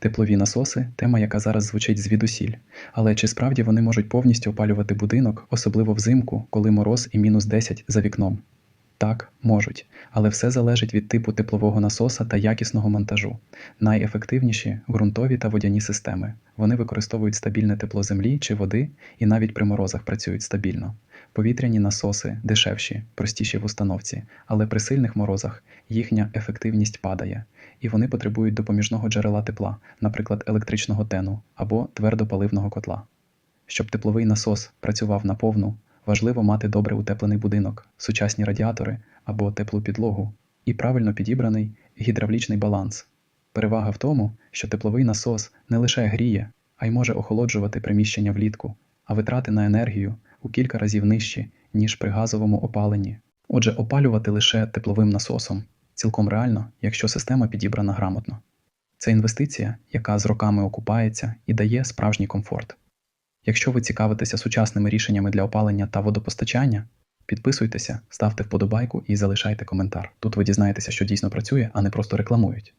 Теплові насоси тема, яка зараз звучить звідусіль. Але чи справді вони можуть повністю опалювати будинок, особливо взимку, коли мороз і мінус 10 за вікном? Так, можуть, але все залежить від типу теплового насоса та якісного монтажу. Найефективніші ґрунтові та водяні системи. Вони використовують стабільне тепло землі чи води і навіть при морозах працюють стабільно. Повітряні насоси дешевші, простіші в установці, але при сильних морозах їхня ефективність падає, і вони потребують допоміжного джерела тепла, наприклад, електричного тену або твердопаливного котла. Щоб тепловий насос працював наповну, важливо мати добре утеплений будинок, сучасні радіатори або теплу підлогу і правильно підібраний гідравлічний баланс. Перевага в тому, що тепловий насос не лише гріє, а й може охолоджувати приміщення влітку, а витрати на енергію у кілька разів нижчі, ніж при газовому опаленні. Отже, опалювати лише тепловим насосом цілком реально, якщо система підібрана грамотно. Це інвестиція, яка з роками окупається і дає справжній комфорт. Якщо ви цікавитеся сучасними рішеннями для опалення та водопостачання, підписуйтеся, ставте вподобайку і залишайте коментар. Тут ви дізнаєтеся, що дійсно працює, а не просто рекламують.